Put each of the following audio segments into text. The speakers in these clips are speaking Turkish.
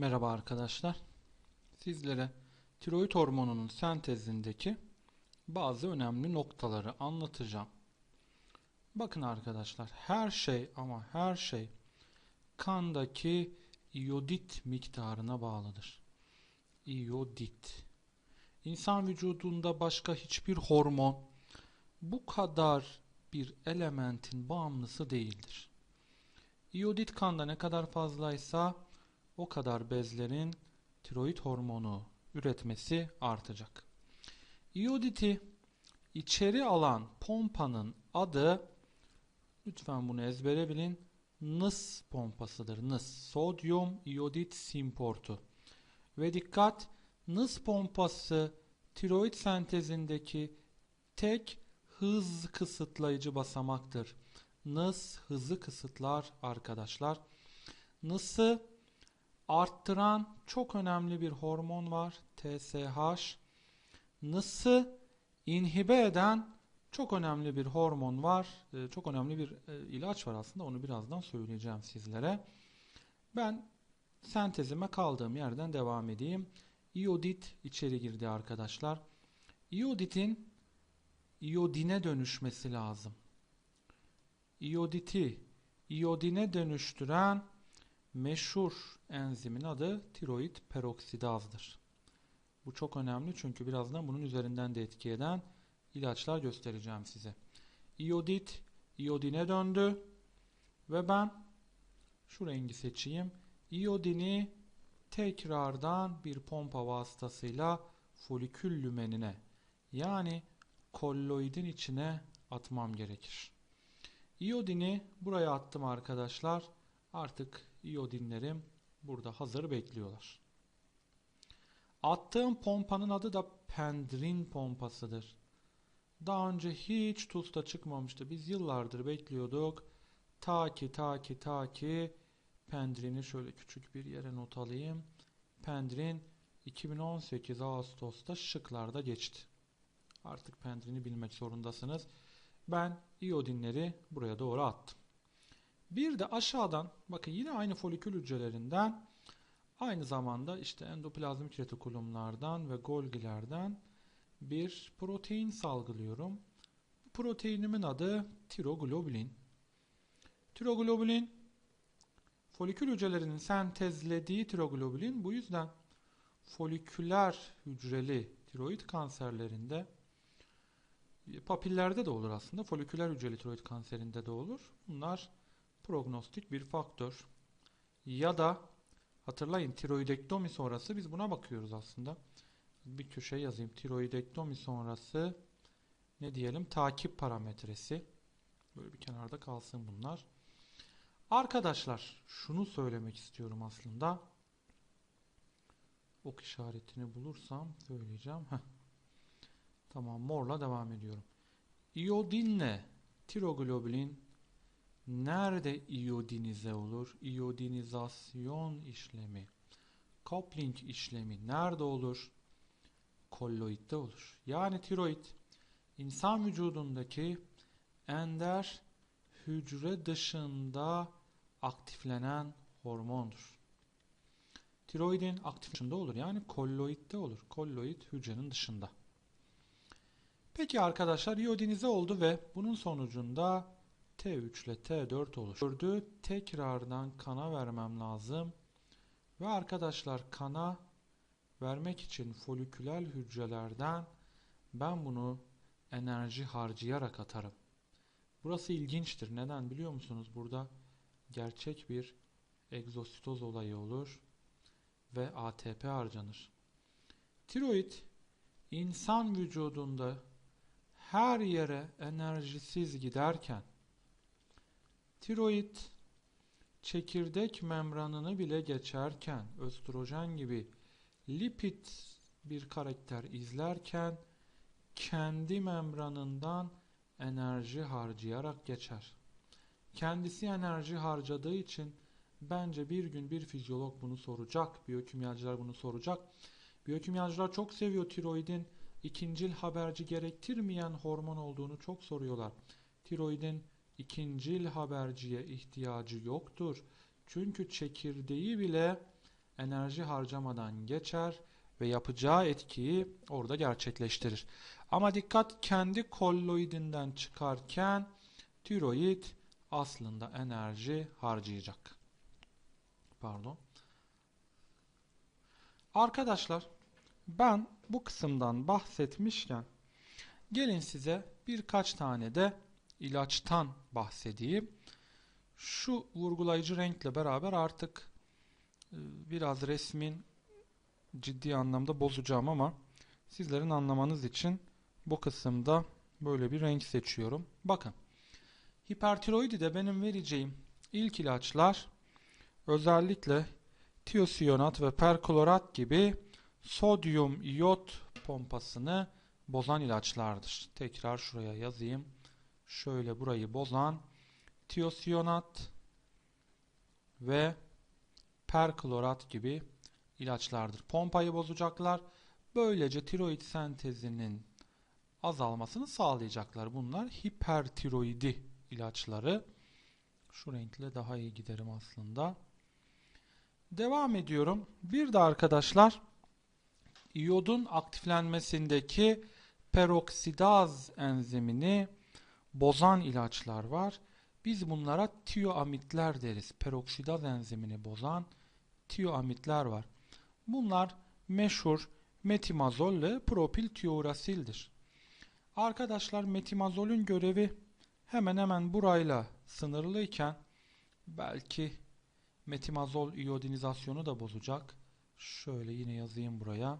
Merhaba arkadaşlar. Sizlere tiroid hormonunun sentezindeki bazı önemli noktaları anlatacağım. Bakın arkadaşlar her şey ama her şey kandaki iyodit miktarına bağlıdır. İyodit. İnsan vücudunda başka hiçbir hormon bu kadar bir elementin bağımlısı değildir. İyodit kanda ne kadar fazlaysa o kadar bezlerin tiroid hormonu üretmesi artacak. İyoditi içeri alan pompanın adı lütfen bunu ezbere bilin NIS pompasıdır. NIS sodyum iyodit simportu. Ve dikkat NIS pompası tiroid sentezindeki tek hız kısıtlayıcı basamaktır. NIS hızı kısıtlar arkadaşlar. NIS'ı arttıran çok önemli bir hormon var. TSH. NIS'ı inhibe eden çok önemli bir hormon var. Ee, çok önemli bir e, ilaç var aslında. Onu birazdan söyleyeceğim sizlere. Ben sentezime kaldığım yerden devam edeyim. İyodit içeri girdi arkadaşlar. İyoditin iyodine dönüşmesi lazım. İyoditi iyodine dönüştüren meşhur enzimin adı tiroid peroksidazdır. Bu çok önemli çünkü birazdan bunun üzerinden de etki eden ilaçlar göstereceğim size. İyodit iyodine döndü ve ben şu rengi seçeyim. İyodini tekrardan bir pompa vasıtasıyla folikül lümenine yani kolloidin içine atmam gerekir. İyodini buraya attım arkadaşlar. Artık iyodinlerim burada hazır bekliyorlar. Attığım pompanın adı da Pendrin pompasıdır. Daha önce hiç TUS'ta çıkmamıştı. Biz yıllardır bekliyorduk. Ta ki ta ki ta ki Pendrin'i şöyle küçük bir yere not alayım. Pendrin 2018 Ağustos'ta şıklarda geçti. Artık Pendrin'i bilmek zorundasınız. Ben iyodinleri buraya doğru attım. Bir de aşağıdan bakın yine aynı folikül hücrelerinden aynı zamanda işte endoplazmik retikulumlardan ve Golgi'lerden bir protein salgılıyorum. Proteinimin adı tiroglobulin. Tiroglobulin folikül hücrelerinin sentezlediği tiroglobulin bu yüzden foliküler hücreli tiroid kanserlerinde papillerde de olur aslında. Foliküler hücreli tiroid kanserinde de olur. Bunlar prognostik bir faktör. Ya da hatırlayın tiroidektomi sonrası biz buna bakıyoruz aslında. Bir köşe yazayım. Tiroidektomi sonrası ne diyelim? Takip parametresi. Böyle bir kenarda kalsın bunlar. Arkadaşlar şunu söylemek istiyorum aslında. Ok işaretini bulursam söyleyeceğim. Heh. Tamam morla devam ediyorum. İyodinle tiroglobulin nerede iyodinize olur? İyodinizasyon işlemi, coupling işlemi nerede olur? Kolloidde olur. Yani tiroid insan vücudundaki ender hücre dışında aktiflenen hormondur. Tiroidin aktif dışında olur. Yani kolloidde olur. Kolloid hücrenin dışında. Peki arkadaşlar iodinize oldu ve bunun sonucunda T3 ile T4 oluşturdu. Tekrardan kana vermem lazım. Ve arkadaşlar kana vermek için foliküler hücrelerden ben bunu enerji harcayarak atarım. Burası ilginçtir. Neden biliyor musunuz? Burada gerçek bir egzositoz olayı olur ve ATP harcanır. Tiroid insan vücudunda her yere enerjisiz giderken tiroid çekirdek membranını bile geçerken östrojen gibi lipid bir karakter izlerken kendi membranından enerji harcayarak geçer. Kendisi enerji harcadığı için bence bir gün bir fizyolog bunu soracak, biyokimyacılar bunu soracak. Biyokimyacılar çok seviyor tiroidin ikincil haberci gerektirmeyen hormon olduğunu çok soruyorlar. Tiroidin ikincil haberciye ihtiyacı yoktur. Çünkü çekirdeği bile enerji harcamadan geçer ve yapacağı etkiyi orada gerçekleştirir. Ama dikkat kendi kolloidinden çıkarken tiroid aslında enerji harcayacak. Pardon. Arkadaşlar ben bu kısımdan bahsetmişken gelin size birkaç tane de ilaçtan bahsedeyim. Şu vurgulayıcı renkle beraber artık e, biraz resmin ciddi anlamda bozacağım ama sizlerin anlamanız için bu kısımda böyle bir renk seçiyorum. Bakın hipertiroidi de benim vereceğim ilk ilaçlar özellikle tiosiyonat ve perklorat gibi sodyum iyot pompasını bozan ilaçlardır. Tekrar şuraya yazayım. Şöyle burayı bozan tiosiyonat ve perklorat gibi ilaçlardır. Pompayı bozacaklar. Böylece tiroid sentezinin azalmasını sağlayacaklar. Bunlar hipertiroidi ilaçları. Şu renkle daha iyi giderim aslında. Devam ediyorum. Bir de arkadaşlar iyodun aktiflenmesindeki peroksidaz enzimini bozan ilaçlar var. Biz bunlara tioamitler deriz. Peroksidaz enzimini bozan tioamitler var. Bunlar meşhur metimazol ve propiltiurasildir. Arkadaşlar metimazolün görevi hemen hemen burayla sınırlıyken belki metimazol iyodinizasyonu da bozacak. Şöyle yine yazayım buraya.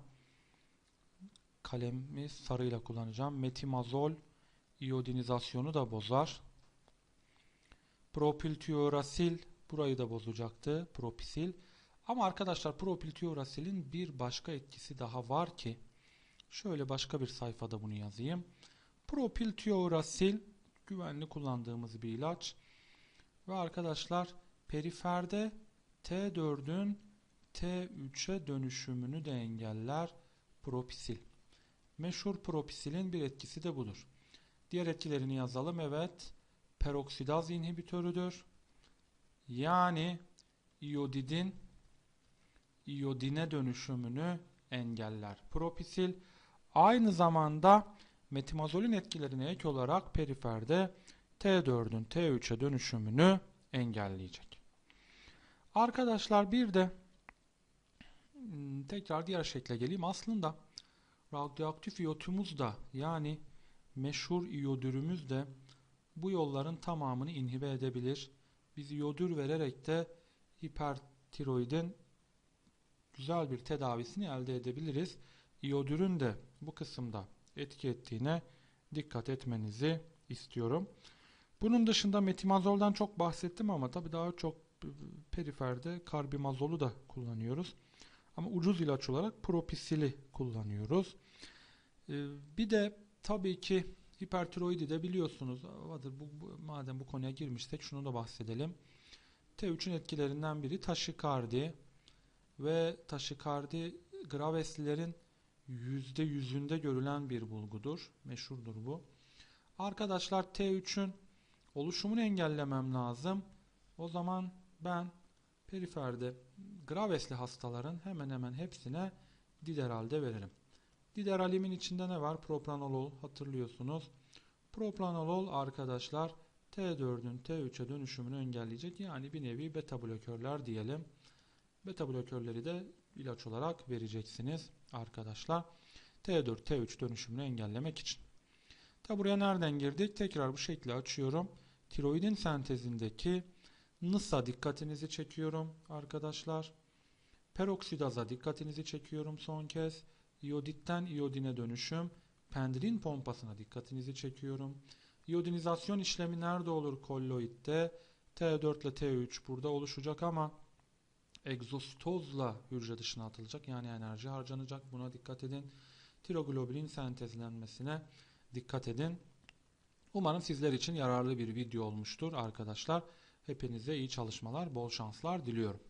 Kalemi sarıyla kullanacağım. Metimazol iyodinizasyonu da bozar. Propiltiurasil burayı da bozacaktı. Propisil. Ama arkadaşlar propiltiurasilin bir başka etkisi daha var ki şöyle başka bir sayfada bunu yazayım. Propiltiurasil güvenli kullandığımız bir ilaç ve arkadaşlar periferde T4'ün T3'e dönüşümünü de engeller propisil. Meşhur propisilin bir etkisi de budur. Diğer etkilerini yazalım. Evet, peroksidaz inhibitörüdür. Yani iyodidin iyodine dönüşümünü engeller. Propisil aynı zamanda metimazolün etkilerine ek olarak periferde T4'ün T3'e dönüşümünü engelleyecek. Arkadaşlar bir de hmm, tekrar diğer şekle geleyim. Aslında radyoaktif iyotumuz da yani meşhur iyodürümüz de bu yolların tamamını inhibe edebilir. Biz iyodür vererek de hipertiroidin güzel bir tedavisini elde edebiliriz. İyodürün de bu kısımda etki ettiğine dikkat etmenizi istiyorum. Bunun dışında metimazoldan çok bahsettim ama tabii daha çok periferde karbimazolu da kullanıyoruz. Ama ucuz ilaç olarak propisili kullanıyoruz. Ee, bir de tabii ki hipertiroidi de biliyorsunuz. Bu, bu, madem bu konuya girmişsek şunu da bahsedelim. T3'ün etkilerinden biri taşikardi ve taşikardi graveslilerin %100'ünde görülen bir bulgudur. Meşhurdur bu. Arkadaşlar T3'ün oluşumunu engellemem lazım. O zaman ben periferde gravesli hastaların hemen hemen hepsine dideralde veririm. Dideralimin içinde ne var? Propranolol hatırlıyorsunuz. Propranolol arkadaşlar T4'ün T3'e dönüşümünü engelleyecek. Yani bir nevi beta blokörler diyelim. Beta blokörleri de ilaç olarak vereceksiniz arkadaşlar. T4, T3 dönüşümünü engellemek için. Tabi buraya nereden girdik? Tekrar bu şekli açıyorum. Tiroidin sentezindeki NS'a dikkatinizi çekiyorum arkadaşlar. Peroksidaza dikkatinizi çekiyorum son kez. İyoditten iyodine dönüşüm. Pendrin pompasına dikkatinizi çekiyorum. İyodinizasyon işlemi nerede olur kolloidde? T4 ile T3 burada oluşacak ama egzostozla hücre dışına atılacak. Yani enerji harcanacak. Buna dikkat edin. Tiroglobulin sentezlenmesine dikkat edin. Umarım sizler için yararlı bir video olmuştur arkadaşlar. Hepinize iyi çalışmalar, bol şanslar diliyorum.